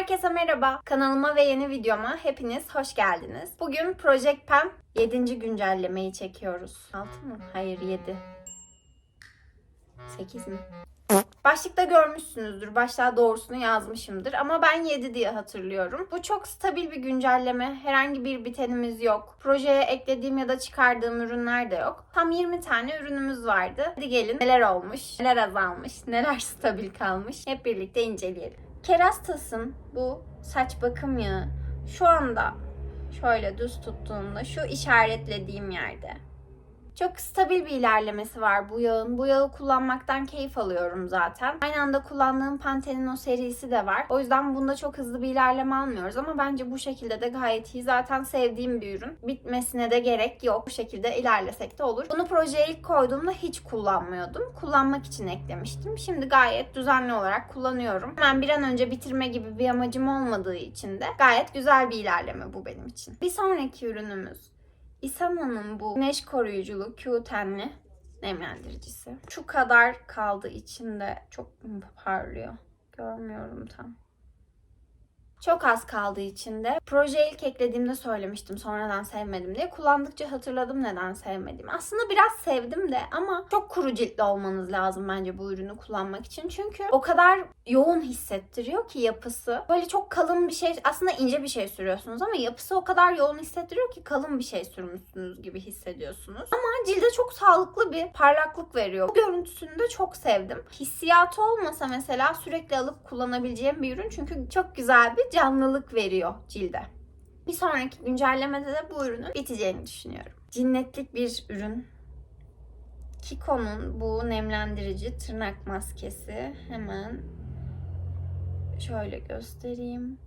Herkese merhaba. Kanalıma ve yeni videoma hepiniz hoş geldiniz. Bugün Project Pen 7. güncellemeyi çekiyoruz. 6 mı? Hayır 7. 8 mi? Başlıkta görmüşsünüzdür. Başlığa doğrusunu yazmışımdır. Ama ben 7 diye hatırlıyorum. Bu çok stabil bir güncelleme. Herhangi bir bitenimiz yok. Projeye eklediğim ya da çıkardığım ürünler de yok. Tam 20 tane ürünümüz vardı. Hadi gelin neler olmuş, neler azalmış, neler stabil kalmış. Hep birlikte inceleyelim. Kerastas'ın bu saç bakım yağı. Şu anda şöyle düz tuttuğumda şu işaretlediğim yerde çok stabil bir ilerlemesi var bu yağın. Bu yağı kullanmaktan keyif alıyorum zaten. Aynı anda kullandığım Pantene'in o serisi de var. O yüzden bunda çok hızlı bir ilerleme almıyoruz ama bence bu şekilde de gayet iyi. Zaten sevdiğim bir ürün. Bitmesine de gerek yok. Bu şekilde ilerlesek de olur. Bunu projeye ilk koyduğumda hiç kullanmıyordum. Kullanmak için eklemiştim. Şimdi gayet düzenli olarak kullanıyorum. Hemen bir an önce bitirme gibi bir amacım olmadığı için de gayet güzel bir ilerleme bu benim için. Bir sonraki ürünümüz Isama'nın bu güneş koruyuculu Q10'li nemlendiricisi. Şu kadar kaldı içinde. Çok parlıyor. Görmüyorum tam. Çok az kaldığı içinde. Proje ilk eklediğimde söylemiştim sonradan sevmedim diye. Kullandıkça hatırladım neden sevmediğimi. Aslında biraz sevdim de ama çok kuru ciltli olmanız lazım bence bu ürünü kullanmak için. Çünkü o kadar yoğun hissettiriyor ki yapısı. Böyle çok kalın bir şey aslında ince bir şey sürüyorsunuz ama yapısı o kadar yoğun hissettiriyor ki kalın bir şey sürmüşsünüz gibi hissediyorsunuz. Ama cilde çok sağlıklı bir parlaklık veriyor. Bu görüntüsünü de çok sevdim. Hissiyatı olmasa mesela sürekli alıp kullanabileceğim bir ürün çünkü çok güzel bir canlılık veriyor cilde. Bir sonraki güncellemede de bu ürünün biteceğini düşünüyorum. Cinnetlik bir ürün. Kiko'nun bu nemlendirici tırnak maskesi. Hemen şöyle göstereyim.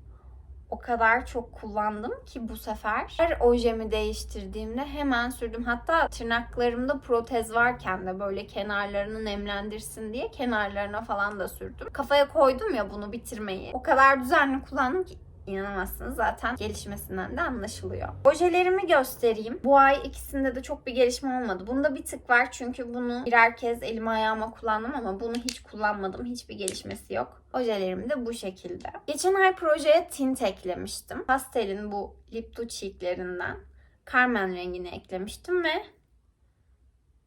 O kadar çok kullandım ki bu sefer. Her ojemi değiştirdiğimde hemen sürdüm. Hatta tırnaklarımda protez varken de böyle kenarlarını nemlendirsin diye kenarlarına falan da sürdüm. Kafaya koydum ya bunu bitirmeyi. O kadar düzenli kullandım ki İnanamazsınız zaten gelişmesinden de anlaşılıyor. Ojelerimi göstereyim. Bu ay ikisinde de çok bir gelişme olmadı. Bunda bir tık var çünkü bunu birer kez elime ayağıma kullandım ama bunu hiç kullanmadım. Hiçbir gelişmesi yok. Ojelerim de bu şekilde. Geçen ay projeye tint eklemiştim. Pastelin bu lip to cheeklerinden Carmen rengini eklemiştim ve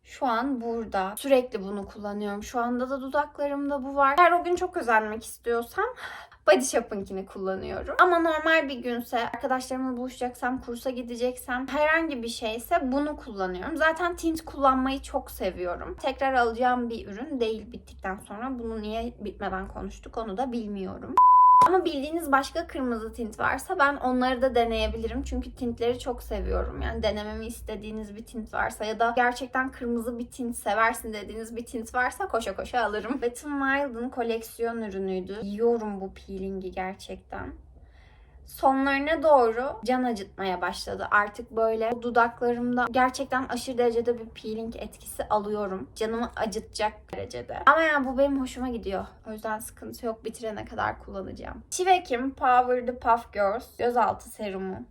şu an burada. Sürekli bunu kullanıyorum. Şu anda da dudaklarımda bu var. Eğer o gün çok özenmek istiyorsam Body Shop'ınkini kullanıyorum. Ama normal bir günse, arkadaşlarımla buluşacaksam, kursa gideceksem, herhangi bir şeyse bunu kullanıyorum. Zaten tint kullanmayı çok seviyorum. Tekrar alacağım bir ürün değil bittikten sonra. Bunu niye bitmeden konuştuk onu da bilmiyorum. Ama bildiğiniz başka kırmızı tint varsa ben onları da deneyebilirim. Çünkü tintleri çok seviyorum. Yani denememi istediğiniz bir tint varsa ya da gerçekten kırmızı bir tint seversin dediğiniz bir tint varsa koşa koşa alırım. Wet n Wild'ın koleksiyon ürünüydü. Yiyorum bu peelingi gerçekten sonlarına doğru can acıtmaya başladı. Artık böyle dudaklarımda gerçekten aşırı derecede bir peeling etkisi alıyorum. Canımı acıtacak derecede. Ama yani bu benim hoşuma gidiyor. O yüzden sıkıntı yok. Bitirene kadar kullanacağım. Çivek'in Power the Puff Girls gözaltı serumu.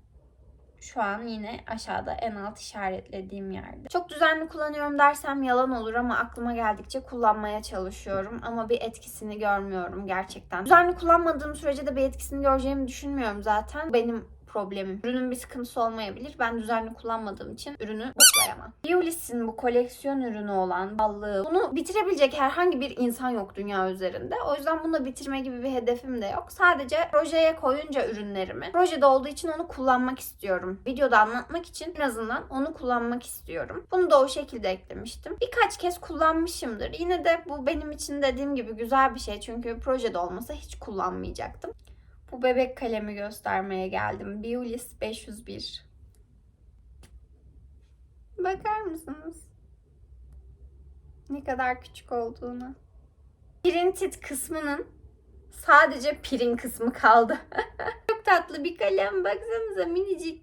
Şu an yine aşağıda en alt işaretlediğim yerde. Çok düzenli kullanıyorum dersem yalan olur ama aklıma geldikçe kullanmaya çalışıyorum. Ama bir etkisini görmüyorum gerçekten. Düzenli kullanmadığım sürece de bir etkisini göreceğimi düşünmüyorum zaten. Benim problemim. Ürünün bir sıkıntısı olmayabilir. Ben düzenli kullanmadığım için ürünü boklayamam. Biolis'in bu koleksiyon ürünü olan ballığı. Bunu bitirebilecek herhangi bir insan yok dünya üzerinde. O yüzden bunu bitirme gibi bir hedefim de yok. Sadece projeye koyunca ürünlerimi projede olduğu için onu kullanmak istiyorum. Videoda anlatmak için en azından onu kullanmak istiyorum. Bunu da o şekilde eklemiştim. Birkaç kez kullanmışımdır. Yine de bu benim için dediğim gibi güzel bir şey. Çünkü projede olmasa hiç kullanmayacaktım. Bu bebek kalemi göstermeye geldim. Biolis 501. Bakar mısınız? Ne kadar küçük olduğunu. Printed kısmının sadece prin kısmı kaldı. Çok tatlı bir kalem. Baksanıza minicik.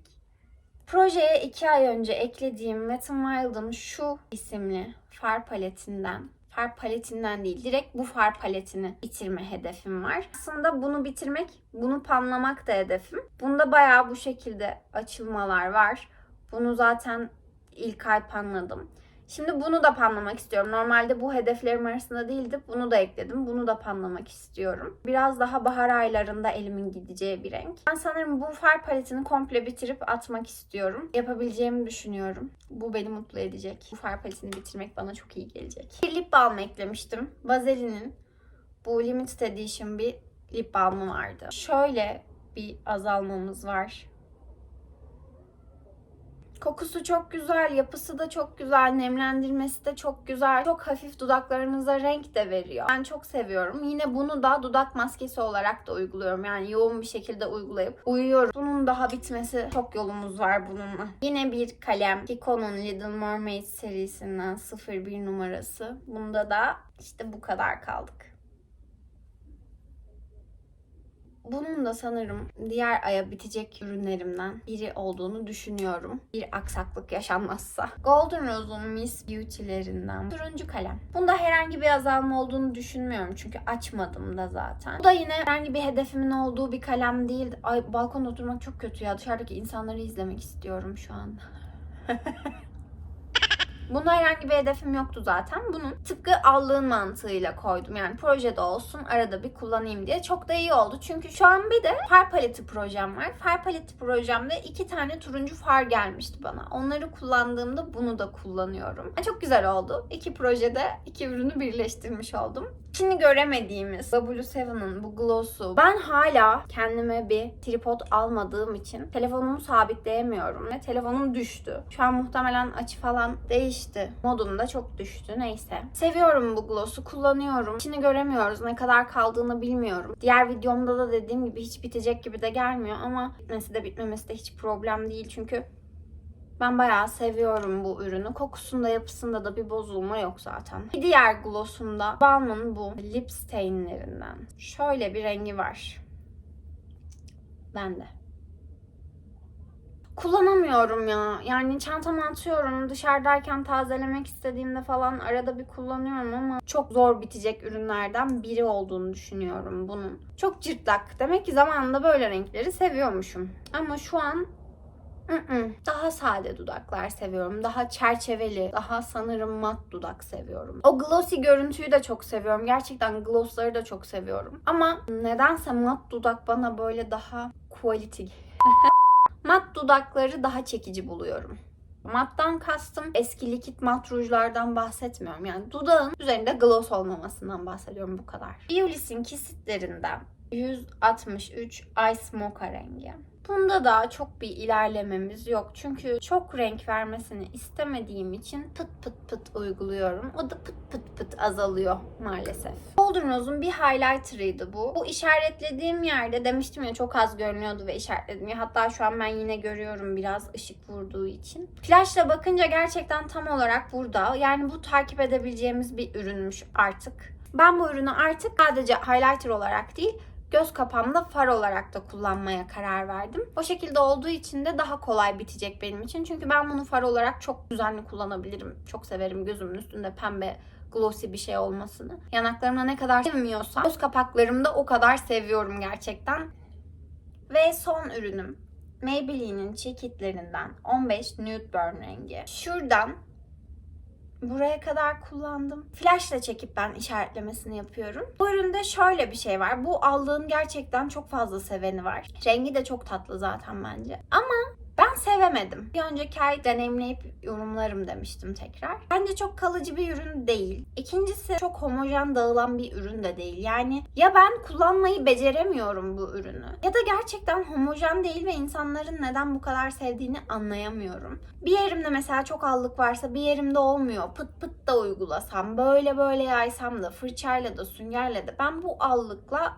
Projeye iki ay önce eklediğim n Wild'ın şu isimli far paletinden far paletinden değil direkt bu far paletini bitirme hedefim var. Aslında bunu bitirmek, bunu panlamak da hedefim. Bunda bayağı bu şekilde açılmalar var. Bunu zaten ilk ay panladım. Şimdi bunu da panlamak istiyorum. Normalde bu hedeflerim arasında değildi. Bunu da ekledim. Bunu da panlamak istiyorum. Biraz daha bahar aylarında elimin gideceği bir renk. Ben sanırım bu far paletini komple bitirip atmak istiyorum. Yapabileceğimi düşünüyorum. Bu beni mutlu edecek. Bu far paletini bitirmek bana çok iyi gelecek. Bir lip balm eklemiştim. Vazelinin bu limited edition bir lip balmı vardı. Şöyle bir azalmamız var. Kokusu çok güzel, yapısı da çok güzel, nemlendirmesi de çok güzel. Çok hafif dudaklarınıza renk de veriyor. Ben çok seviyorum. Yine bunu da dudak maskesi olarak da uyguluyorum. Yani yoğun bir şekilde uygulayıp uyuyorum. Bunun daha bitmesi çok yolumuz var bununla. Yine bir kalem. Kiko'nun Little Mermaid serisinden 01 numarası. Bunda da işte bu kadar kaldık. Bunun da sanırım diğer aya bitecek ürünlerimden biri olduğunu düşünüyorum. Bir aksaklık yaşanmazsa. Golden Rose'un Miss Beauty'lerinden turuncu kalem. Bunda herhangi bir azalma olduğunu düşünmüyorum çünkü açmadım da zaten. Bu da yine herhangi bir hedefimin olduğu bir kalem değil. Ay balkonda oturmak çok kötü ya. Dışarıdaki insanları izlemek istiyorum şu an. Bunda herhangi bir hedefim yoktu zaten. Bunun tıpkı allığın mantığıyla koydum. Yani projede olsun arada bir kullanayım diye. Çok da iyi oldu. Çünkü şu an bir de far paleti projem var. Far paleti projemde iki tane turuncu far gelmişti bana. Onları kullandığımda bunu da kullanıyorum. Çok güzel oldu. İki projede iki ürünü birleştirmiş oldum. Şimdi göremediğimiz W7'ın bu gloss'u ben hala kendime bir tripod almadığım için telefonumu sabitleyemiyorum ve telefonum düştü. Şu an muhtemelen açı falan değişti. Modum da çok düştü neyse. Seviyorum bu gloss'u kullanıyorum. İçini göremiyoruz ne kadar kaldığını bilmiyorum. Diğer videomda da dediğim gibi hiç bitecek gibi de gelmiyor ama bitmesi de bitmemesi de hiç problem değil çünkü ben bayağı seviyorum bu ürünü. Kokusunda yapısında da bir bozulma yok zaten. Bir diğer glossumda Balm'ın bu lip stainlerinden. Şöyle bir rengi var. Bende. Kullanamıyorum ya. Yani çantama atıyorum. Dışarıdayken tazelemek istediğimde falan arada bir kullanıyorum ama çok zor bitecek ürünlerden biri olduğunu düşünüyorum bunun. Çok cırtlak. Demek ki zamanında böyle renkleri seviyormuşum. Ama şu an. Daha sade dudaklar seviyorum. Daha çerçeveli, daha sanırım mat dudak seviyorum. O glossy görüntüyü de çok seviyorum. Gerçekten glossları da çok seviyorum. Ama nedense mat dudak bana böyle daha quality. mat dudakları daha çekici buluyorum. Mattan kastım eski likit mat rujlardan bahsetmiyorum. Yani dudağın üzerinde gloss olmamasından bahsediyorum bu kadar. Biolis'in kesitlerinden 163 Ice Mocha rengi. Bunda da çok bir ilerlememiz yok. Çünkü çok renk vermesini istemediğim için pıt pıt pıt uyguluyorum. O da pıt pıt pıt azalıyor maalesef. Golden bir highlighter'ıydı bu. Bu işaretlediğim yerde demiştim ya çok az görünüyordu ve işaretledim ya. Hatta şu an ben yine görüyorum biraz ışık vurduğu için. Flash'la bakınca gerçekten tam olarak burada. Yani bu takip edebileceğimiz bir ürünmüş artık. Ben bu ürünü artık sadece highlighter olarak değil göz kapağımda far olarak da kullanmaya karar verdim. O şekilde olduğu için de daha kolay bitecek benim için. Çünkü ben bunu far olarak çok düzenli kullanabilirim. Çok severim gözümün üstünde pembe glossy bir şey olmasını. Yanaklarımda ne kadar sevmiyorsam göz kapaklarımda o kadar seviyorum gerçekten. Ve son ürünüm Maybelline'in çekitlerinden 15 Nude Burn rengi. Şuradan buraya kadar kullandım. Flashla çekip ben işaretlemesini yapıyorum. Bu üründe şöyle bir şey var. Bu aldığın gerçekten çok fazla seveni var. Rengi de çok tatlı zaten bence. Ama sevemedim. Bir önceki ay deneyimleyip yorumlarım demiştim tekrar. Bence çok kalıcı bir ürün değil. İkincisi çok homojen dağılan bir ürün de değil. Yani ya ben kullanmayı beceremiyorum bu ürünü ya da gerçekten homojen değil ve insanların neden bu kadar sevdiğini anlayamıyorum. Bir yerimde mesela çok allık varsa bir yerimde olmuyor. Pıt pıt da uygulasam, böyle böyle yaysam da, fırçayla da, süngerle de ben bu allıkla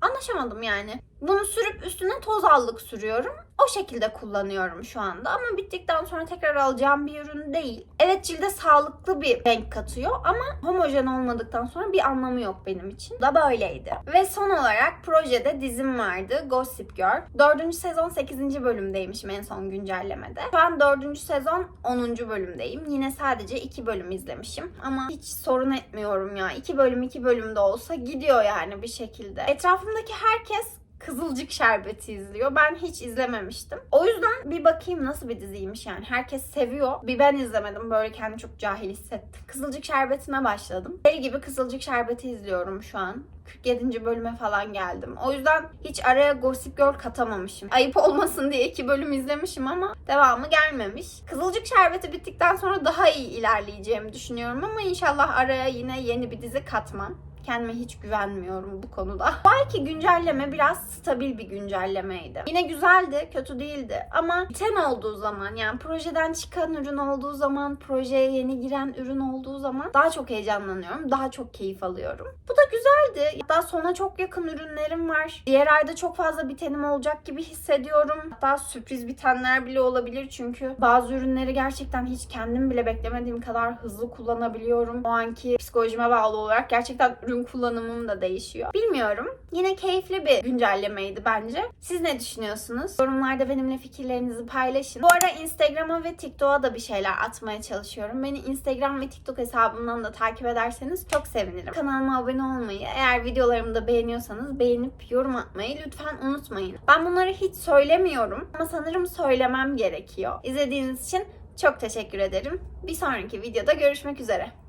anlaşamadım yani. Bunu sürüp üstüne toz allık sürüyorum. O şekilde kullanıyorum şu anda ama bittikten sonra tekrar alacağım bir ürün değil. Evet cilde sağlıklı bir renk katıyor ama homojen olmadıktan sonra bir anlamı yok benim için. Da böyleydi. Ve son olarak projede dizim vardı Gossip Girl. 4. sezon 8. bölümdeymişim en son güncellemede. Şu an 4. sezon 10. bölümdeyim. Yine sadece 2 bölüm izlemişim ama hiç sorun etmiyorum ya. 2 bölüm 2 bölümde olsa gidiyor yani bir şekilde. Etrafımdaki herkes Kızılcık Şerbeti izliyor. Ben hiç izlememiştim. O yüzden bir bakayım nasıl bir diziymiş yani. Herkes seviyor. Bir ben izlemedim. Böyle kendimi çok cahil hissettim. Kızılcık Şerbeti'ne başladım. Deli gibi Kızılcık Şerbeti izliyorum şu an. 47. bölüme falan geldim. O yüzden hiç araya Gossip Girl katamamışım. Ayıp olmasın diye iki bölüm izlemişim ama devamı gelmemiş. Kızılcık Şerbeti bittikten sonra daha iyi ilerleyeceğimi düşünüyorum ama inşallah araya yine yeni bir dizi katmam. Kendime hiç güvenmiyorum bu konuda. Belki güncelleme biraz stabil bir güncellemeydi. Yine güzeldi, kötü değildi. Ama biten olduğu zaman yani projeden çıkan ürün olduğu zaman, projeye yeni giren ürün olduğu zaman daha çok heyecanlanıyorum. Daha çok keyif alıyorum. Bu da güzeldi. Hatta sona çok yakın ürünlerim var. Diğer ayda çok fazla bitenim olacak gibi hissediyorum. Hatta sürpriz bitenler bile olabilir çünkü bazı ürünleri gerçekten hiç kendim bile beklemediğim kadar hızlı kullanabiliyorum. O anki psikolojime bağlı olarak gerçekten ürün kullanımım da değişiyor. Bilmiyorum. Yine keyifli bir güncellemeydi bence. Siz ne düşünüyorsunuz? Yorumlarda benimle fikirlerinizi paylaşın. Bu ara Instagram'a ve TikTok'a da bir şeyler atmaya çalışıyorum. Beni Instagram ve TikTok hesabımdan da takip ederseniz çok sevinirim. Kanalıma abone olmayı, eğer videolarımı da beğeniyorsanız beğenip yorum atmayı lütfen unutmayın. Ben bunları hiç söylemiyorum ama sanırım söylemem gerekiyor. İzlediğiniz için çok teşekkür ederim. Bir sonraki videoda görüşmek üzere.